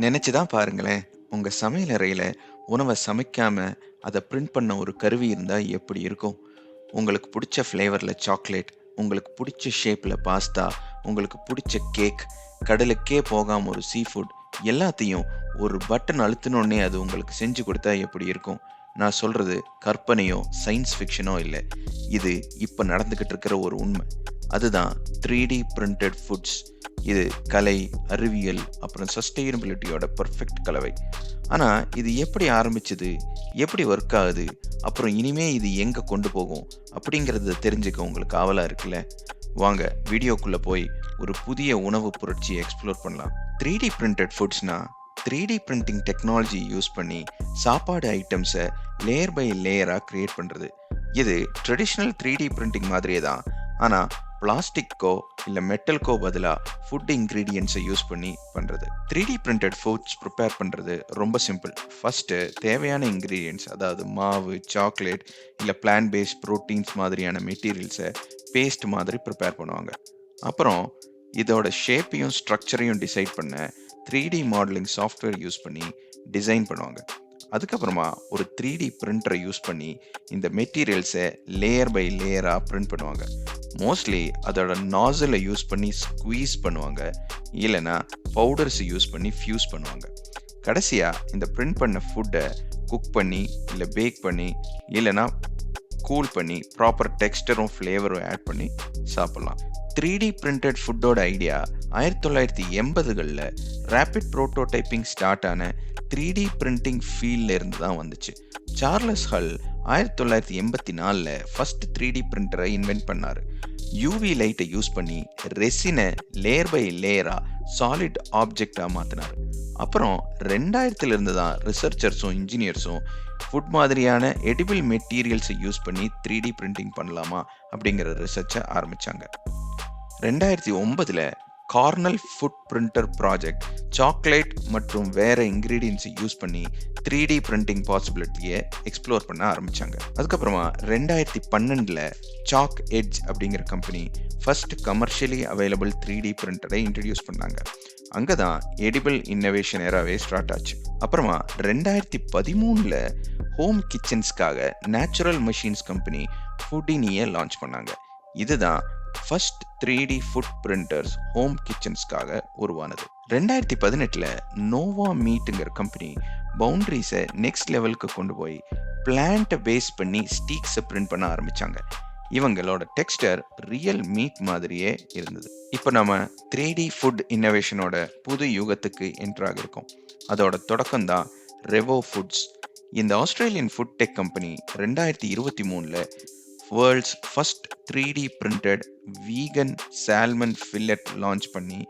நினைச்சு தான் பாருங்களேன் உங்க சமையல் அறையில உணவை சமைக்காம அதை பிரிண்ட் பண்ண ஒரு கருவி இருந்தா எப்படி இருக்கும்? உங்களுக்கு பிடிச்ச ஃப்ளேவர்ல சாக்லேட் உங்களுக்கு பிடிச்ச ஷேப்ல பாஸ்தா உங்களுக்கு பிடிச்ச கேக் கடலுக்கே போகாம ஒரு சீ ஃபுட் எல்லாத்தையும் ஒரு பட்டன் அழுத்தினோடனே அது உங்களுக்கு செஞ்சு கொடுத்தா எப்படி இருக்கும்? நான் சொல்றது கற்பனையோ சயின்ஸ் ஃபிக்ஷனோ இல்லை. இது இப்போ நடந்துக்கிட்டு இருக்கிற ஒரு உண்மை. அதுதான் த்ரீ டி பிரிண்டட் ஃபுட்ஸ் இது கலை அறிவியல் அப்புறம் சஸ்டைனபிலிட்டியோட பர்ஃபெக்ட் கலவை. ஆனால் இது எப்படி ஆரம்பிச்சது? எப்படி ஒர்க் ஆகுது? அப்புறம் இனிமே இது எங்கே கொண்டு போகும்? அப்படிங்கிறத தெரிஞ்சுக்க உங்களுக்கு ஆவலாக இருக்குல்ல? வாங்க வீடியோக்குள்ளே போய் ஒரு புதிய உணவு புரட்சியை எக்ஸ்ப்ளோர் பண்ணலாம். Three D printed ஃபுட்ஸ்னால் three D printing technology use பண்ணி சாப்பாடு ஐட்டம்ஸை லேயர் பை லேயராக க்ரியேட் பண்ணுறது இது ட்ரெடிஷ்னல் த்ரீ டி பிரிண்டிங் மாதிரியே தான். ஆனால் பிளாஸ்டிக்கோ இல்லை மெட்டல்க்கோ பதிலாக ஃபுட் இன்க்ரீடியன்ஸை யூஸ் பண்ணி பண்ணுறது three D printed foods prepare பண்ணுறது ரொம்ப சிம்பிள் ஃபஸ்ட்டு தேவையான இன்க்ரீடியன்ஸ் அதாவது மாவு சாக்லேட் இல்லை பிளான் பேஸ்ட் ப்ரோட்டீன்ஸ் மாதிரியான மெட்டீரியல்ஸை பேஸ்ட் மாதிரி ப்ரிப்பேர் பண்ணுவாங்க. அப்புறம் இதோட ஷேப்பையும் ஸ்ட்ரக்சரையும் டிசைட் பண்ண three D modelling software use பண்ணி டிசைன் பண்ணுவாங்க. அதுக்கப்புறமா ஒரு த்ரீ டி பிரிண்டரை யூஸ் பண்ணி இந்த மெட்டீரியல்ஸை லேயர் பை லேயராக பிரிண்ட் பண்ணுவாங்க. மோஸ்ட்லி அதோட நாசலை யூஸ் பண்ணி ஸ்குவீஸ் பண்ணுவாங்க. இல்லைன்னா பவுடர்ஸ் யூஸ் பண்ணி ஃபியூஸ் பண்ணுவாங்க. கடைசியாக இந்த பிரிண்ட் பண்ண ஃபுட்டை குக் பண்ணி இல்லை பேக் பண்ணி இல்லைன்னா கூல் பண்ணி ப்ராப்பர் டெக்ஸ்டரும் ஃப்ளேவரும் ஆட் பண்ணி சாப்பிட்லாம். த்ரீ டி பிரிண்டட் ஃபுட்டோட ஐடியா ஆயிரத்தி தொள்ளாயிரத்தி எண்பதுகளில் ரேபிட் ப்ரோட்டோடைப்பிங் ஸ்டார்ட் ஆன த்ரீ டி பிரிண்டிங் ஃபீல்டிலேருந்து தான் வந்துச்சு. சார்லஸ் ஹல் ஆயிரத்தி தொள்ளாயிரத்தி எண்பத்தி நாலில் ஃபர்ஸ்ட் த்ரீ டி பிரிண்டரை இன்வென்ட் பண்ணார். யூவி லைட்டை யூஸ் பண்ணி ரெசினை லேயர் பை லேயராக சாலிட் ஆப்ஜெக்டாக மாற்றினார் அப்புறம் ரெண்டாயிரத்துலேருந்து தான் ரிசர்ச்சர்ஸும் இன்ஜினியர்ஸும் ஃபுட் மாதிரியான எடிபிள் மெட்டீரியல்ஸை யூஸ் பண்ணி த்ரீ டி பிரிண்டிங் பண்ணலாமா அப்படிங்கிற ரிசர்ச்சை ஆரம்பித்தாங்க ரெண்டாயிரத்தி ஒன்பதில் Cornell food printer project chocolate மற்றும் வேற இன்க்ரீடியன்ஸை யூஸ் பண்ணி த்ரீ டி பிரிண்டிங் பாசிபிலிட்டியை எக்ஸ்ப்ளோர் பண்ண ஆரம்பித்தாங்க அதுக்கப்புறமா ரெண்டாயிரத்தி பன்னெண்டில் சாக் எட்ஜ் அப்படிங்கிற company first commercially available three D பிரிண்டரை introduce பண்ணாங்க. அங்கே தான் எடிபிள் இன்னோவேஷன் ஏராவே ஸ்டார்ட் ஆச்சு. அப்புறமா ரெண்டாயிரத்தி பதிமூணில் ஹோம் கிச்சன்ஸ்க்காக நேச்சுரல் மெஷின்ஸ் கம்பெனி ஃபுட்டினியை லான்ச் பண்ணாங்க. இதுதான் first three D food printers home கிச்சன்ஸ்க்காக உருவானது. ரெண்டாயிரத்தி பதினெட்டில் நோவா மீட்டுங்கிற கம்பெனி பவுண்ட்ரிஸை நெக்ஸ்ட் லெவலுக்கு கொண்டு போய் பிளான்ட்டை பேஸ் பண்ணி ஸ்டீக்ஸை பிரிண்ட் பண்ண ஆரம்பித்தாங்க இவங்களோட டெக்ஸ்டர் ரியல் மீட் மாதிரியே இருந்தது. இப்போ நம்ம த்ரீ டி ஃபுட் இன்னோவேஷனோட புது யுகத்துக்கு என்ட்ராக இருக்கோம் அதோட தொடக்கம் தான் ரெவோ ஃபுட்ஸ் இந்த ஆஸ்திரேலியன் ஃபுட் டெக் கம்பெனி ரெண்டாயிரத்தி இருபத்தி மூணில் world's first three D printed vegan salmon fillet launch பண்ணி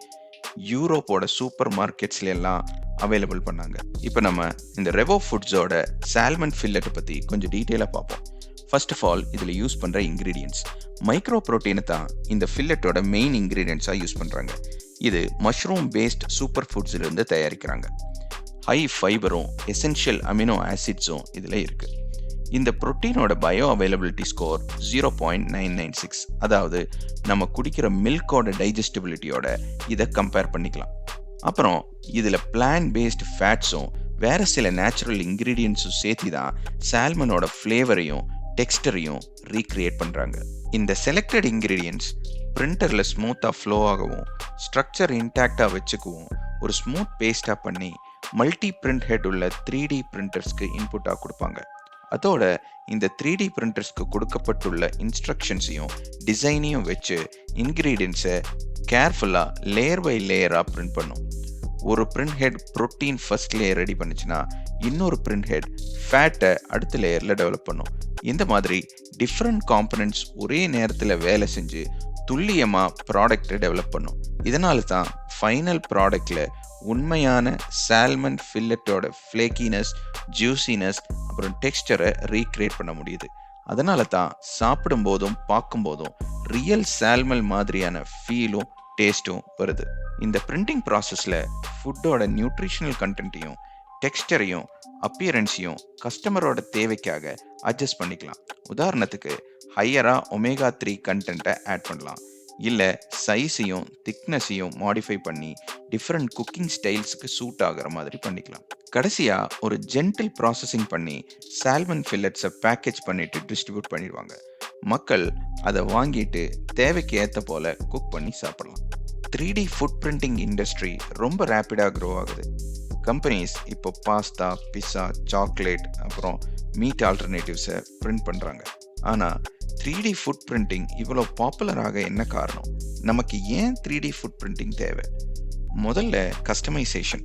யூரோப்போட சூப்பர் மார்க்கெட்ஸ்ல எல்லாம் அவைலபிள் பண்ணாங்க. இப்போ நம்ம இந்த ரெவோ ஃபுட்ஸோட சால்மன் ஃபில்லட்டை பற்றி கொஞ்சம் டீட்டெயிலாக பார்ப்போம். ஃபர்ஸ்ட் ஆஃப் ஆல் இதில் யூஸ் பண்ணுற இன்க்ரீடியன்ஸ் மைக்ரோ ப்ரோட்டீனை தான் இந்த ஃபில்லட்டோட மெயின் இன்க்ரீடியன்ஸாக யூஸ் பண்ணுறாங்க இது மஷ்ரூம் பேஸ்ட் சூப்பர் ஃபுட்ஸிலிருந்து தயாரிக்கிறாங்க. ஹை ஃபைபரும் எசென்ஷியல் அமினோ ஆசிட்ஸும் இதில் இருக்குது இந்த புரோட்டீனோட bioavailability score zero point nine nine six அதாவது நம்ம குடிக்கிற மில்கோட டைஜஸ்டிபிலிட்டியோட இதை கம்பேர் பண்ணிக்கலாம். அப்புறம் இதில் பிளான் பேஸ்ட் ஃபேட்ஸும் வேற சில நேச்சுரல் இன்க்ரீடியன்ஸும் சேர்த்து தான் சால்மனோட ஃப்ளேவரையும் டெக்ஸ்டரையும் ரீக்ரியேட் பண்ணுறாங்க இந்த செலக்டட் இன்க்ரீடியன்ஸ் பிரிண்டரில் ஸ்மூத்தாக ஃப்ளோ ஆகவும் ஸ்ட்ரக்சர் இன்டாக்டாக வச்சுக்கவும் ஒரு ஸ்மூத் பேஸ்டாக பண்ணி மல்டி பிரிண்ட் ஹெட் உள்ள த்ரீ டி பிரிண்டர்ஸ்க்கு இன்புட்டாக கொடுப்பாங்க. அதோட இந்த த்ரீ டி பிரிண்டர்ஸ்க்கு கொடுக்கப்பட்டுள்ள இன்ஸ்ட்ரக்ஷன்ஸையும் டிசைனையும் வச்சு இன்க்ரீடியன்ஸை கேர்ஃபுல்லாக லேயர் பை லேயராக பிரிண்ட் பண்ணும். ஒரு print head protein first layer ready பண்ணுச்சுன்னா இன்னொரு பிரிண்ட் ஹெட் ஃபேட்டை அடுத்த லேயரில் டெவலப் பண்ணும். இந்த மாதிரி டிஃப்ரெண்ட் காம்பனன்ட்ஸ் ஒரே நேரத்தில் வேலை செஞ்சு துல்லியமாக ப்ராடக்டை டெவலப் பண்ணும். இதனால தான் ஃபைனல் ப்ராடக்டில் உண்மையான சால்மன் ஃபில்லட்டோட ஃப்ளேக்கினஸ் ஜூசினஸ் அப்புறம் டெக்ஸ்டரை ரீக்ரியேட் பண்ண முடியுது. அதனால தான் சாப்பிடும் போதும் பார்க்கும்போதும் ரியல் சால்மல் மாதிரியான ஃபீலும் டேஸ்ட்டும் வருது. இந்த பிரிண்டிங் ப்ராசஸில் ஃபுட்டோட நியூட்ரிஷனல் கண்டென்ட்டையும் டெக்ஸ்டரையும் அப்பியரன்ஸையும் கஸ்டமரோட தேவைக்காக அட்ஜஸ்ட் பண்ணிக்கலாம். உதாரணத்துக்கு ஹையராக ஒமேகா த்ரீ கண்டென்ட்டை ஆட் பண்ணலாம். இல்லை சைஸையும் திக்னஸையும் மாடிஃபை பண்ணி டிஃப்ரெண்ட் குக்கிங் ஸ்டைல்ஸுக்கு சூட் ஆகிற மாதிரி பண்ணிக்கலாம். கடைசியாக ஒரு ஜென்டில் ப்ராசஸிங் பண்ணி சால்மன் ஃபில்லட்ஸை பேக்கேஜ் பண்ணிட்டு டிஸ்ட்ரிபியூட் பண்ணிடுவாங்க. மக்கள் அதை வாங்கிட்டு தேவைக்கு ஏற்ற போல குக் பண்ணி சாப்பிடலாம். Three D food printing industry ரொம்ப ரேப்பிடாக க்ரோ ஆகுது. கம்பெனிஸ் இப்போ பாஸ்தா பிஸ்ஸா சாக்லேட் அப்புறம் மீட் ஆல்டர்னேட்டிவ்ஸை பிரிண்ட் பண்ணுறாங்க ஆனால் த்ரீ டி ஃபுட் பிரிண்டிங் இவ்வளோ பாப்புலராக என்ன காரணம்? நமக்கு ஏன் த்ரீ டி ஃபுட் பிரிண்டிங் தேவை? முதல்ல கஸ்டமைசேஷன்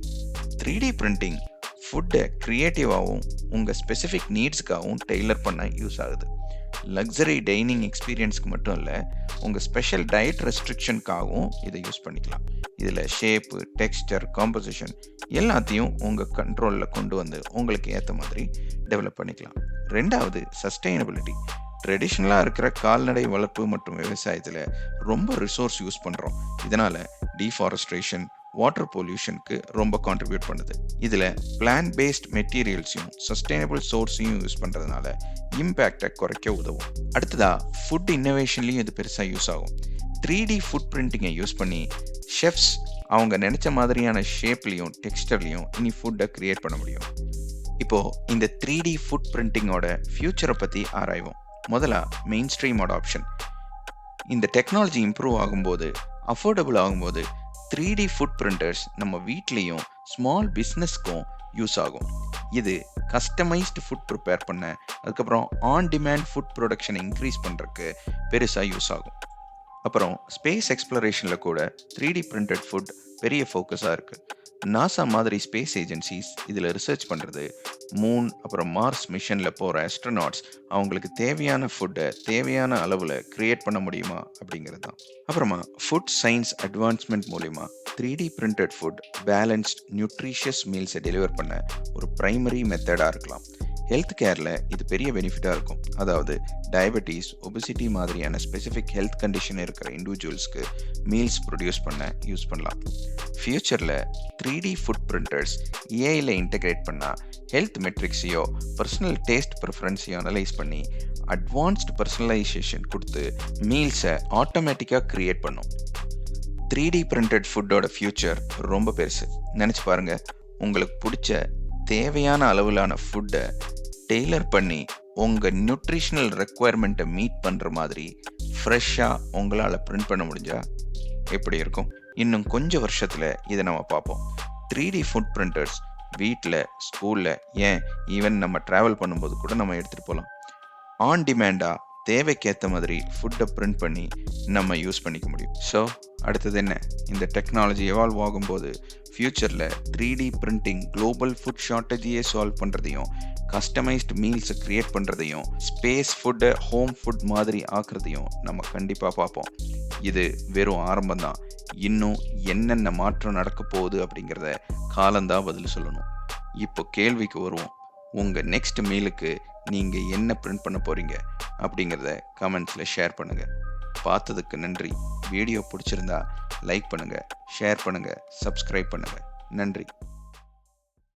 த்ரீ டி பிரிண்டிங் ஃபுட்டை க்ரியேட்டிவாகவும் உங்கள் ஸ்பெசிஃபிக் நீட்ஸ்க்காகவும் டெய்லர் பண்ண யூஸ் ஆகுது. லக்ஸரி டைனிங் எக்ஸ்பீரியன்ஸ்க்கு மட்டும் இல்லை உங்கள் ஸ்பெஷல் டயட் ரெஸ்ட்ரிக்ஷனுக்காகவும் இதை யூஸ் பண்ணிக்கலாம். இதில் ஷேப்பு டெக்ஸ்டர் காம்போசிஷன் எல்லாத்தையும் உங்கள் கண்ட்ரோலில் கொண்டு வந்து உங்களுக்கு ஏற்ற மாதிரி டெவலப் பண்ணிக்கலாம். ரெண்டாவது சஸ்டைனபிலிட்டி ட்ரெடிஷ்னலாக இருக்கிற கால்நடை வளர்ப்பு மற்றும் விவசாயத்தில் ரொம்ப ரிசோர்ஸ் யூஸ் பண்ணுறோம் இதனால் டீஃபாரஸ்ட்ரேஷன் வாட்டர் பொல்யூஷனுக்கு ரொம்ப கான்ட்ரிபியூட் பண்ணுது. இதில் பிளான் பேஸ்ட் மெட்டீரியல்ஸையும் சஸ்டைனபிள் சோர்ஸையும் யூஸ் பண்ணுறதுனால இம்பேக்டை குறைக்க உதவும். அடுத்ததாக ஃபுட் இன்னோவேஷன்லேயும் இது பெருசாக யூஸ் ஆகும். த்ரீ டி ஃபுட் பிரிண்டிங்கை யூஸ் பண்ணி ஷெஃப்ஸ் அவங்க நினச்ச மாதிரியான ஷேப்லேயும் டெக்ஸ்டர்லேயும் இனி ஃபுட்டை க்ரியேட் பண்ண முடியும். இப்போது இந்த த்ரீ டி ஃபுட் பிரிண்டிங்கோட ஃப்யூச்சரை பற்றி ஆராய்வோம். முதல்ல மெயின் ஸ்ட்ரீம் அடாப்ஷன் இந்த டெக்னாலஜி இம்ப்ரூவ் ஆகும்போது அஃபோர்டபுள் ஆகும்போது த்ரீ டி ஃபுட் பிரிண்டர்ஸ் நம்ம வீட்லேயும் ஸ்மால் பிஸ்னஸ்க்கும் யூஸ் ஆகும். இது கஸ்டமைஸ்டு ஃபுட் ப்ரிப்பேர் பண்ண அதுக்கப்புறம் ஆன் டிமாண்ட் ஃபுட் ப்ரொடக்ஷனை இன்க்ரீஸ் பண்ணுறதுக்கு பெருசாக யூஸ் ஆகும். அப்புறம் ஸ்பேஸ் எக்ஸ்ப்ளரேஷனில் கூட த்ரீ டி பிரிண்டட் ஃபுட் பெரிய ஃபோக்கஸாக இருக்குது நாசா மாதிரி ஸ்பேஸ் ஏஜென்சிஸ் இதில் ரிசர்ச் பண்ணுறது மூன் அப்புறம் மார்ஸ் மிஷனில் போகிற ஆஸ்ட்ரனாட்ஸ் அவங்களுக்கு தேவையான ஃபுட்டை தேவையான அளவில் க்ரியேட் பண்ண முடியுமா? அப்படிங்கிறது தான் அப்புறமா ஃபுட் சயின்ஸ் அட்வான்ஸ்மெண்ட் மூலிமா three D printed food balanced nutritious மீல்ஸை deliver பண்ண ஒரு ப்ரைமரி மெத்தடாக இருக்கலாம். ஹெல்த் கேரில் இது பெரிய பெனிஃபிட்டாக இருக்கும். அதாவது டயபெட்டிஸ் ஒபிசிட்டி மாதிரியான ஸ்பெசிஃபிக் ஹெல்த் கண்டிஷன் இருக்கிற இண்டிவிஜுவல்ஸ்க்கு மீல்ஸ் ப்ரொடியூஸ் பண்ண யூஸ் பண்ணலாம். ஃப்யூச்சரில் த்ரீ டி ஃபுட் பிரிண்டர்ஸ் ஏஐயில் இன்டகிரேட் பண்ணால் ஹெல்த் மெட்ரிக்ஸையோ பர்சனல் டேஸ்ட் ப்ரிஃபரன்ஸையோ அனலைஸ் பண்ணி அட்வான்ஸ்டு பர்சனலைசேஷன் கொடுத்து மீல்ஸை ஆட்டோமேட்டிக்காக க்ரியேட் பண்ணும். த்ரீ டி பிரிண்டட் ஃபுட்டோட ஃப்யூச்சர் ரொம்ப பெருசு. நினச்சி பாருங்கள் உங்களுக்கு பிடிச்ச தேவையான அளவிலான ஃபுட்டை டெய்லர் பண்ணி உங்கள் நியூட்ரிஷனல் ரெக்குவயர்மெண்ட்டை மீட் பண்ணுற மாதிரி ஃப்ரெஷ்ஷாக உங்களால் பிரிண்ட் பண்ண முடிஞ்சா எப்படி இருக்கும்? இன்னும் கொஞ்சம் வருஷத்தில் இதை நம்ம பார்ப்போம். த்ரீ டி ஃபுட் பிரிண்டர்ஸ் வீட்டில் ஸ்கூலில் ஏன் ஈவன் நம்ம ட்ராவல் பண்ணும்போது கூட நம்ம எடுத்துகிட்டு போகலாம் ஆன் டிமேண்டாக தேவைக்கேற்ற மாதிரி ஃபுட்டை பிரிண்ட் பண்ணி நம்ம யூஸ் பண்ணிக்க முடியும். ஸோ அடுத்தது என்ன? இந்த டெக்னாலஜி எவால்வ் ஆகும்போது ஃப்யூச்சரில் three D printing global food ஷார்ட்டேஜையே solve பண்ணுறதையும் கஸ்டமைஸ்டு மீல்ஸை க்ரியேட் பண்ணுறதையும் ஸ்பேஸ் ஃபுட்டை ஹோம் ஃபுட் மாதிரி ஆக்குறதையும் நம்ம கண்டிப்பாக பார்ப்போம். இது வெறும் ஆரம்பம் தான் இன்னும் என்னென்ன மாற்றம் நடக்க போகுது அப்படிங்கிறத காலந்தான் பதில் சொல்லணும். இப்போ கேள்விக்கு வருவோம். உங்கள் நெக்ஸ்ட் மீலுக்கு நீங்கள் என்ன பிரிண்ட் பண்ண போகிறீங்க அப்படிங்கிறத கமெண்ட்ஸில் ஷேர் பண்ணுங்கள் பார்த்ததுக்கு நன்றி. வீடியோ பிடிச்சிருந்தா லைக் பண்ணுங்கள் ஷேர் பண்ணுங்கள் சப்ஸ்கிரைப் பண்ணுங்கள் நன்றி.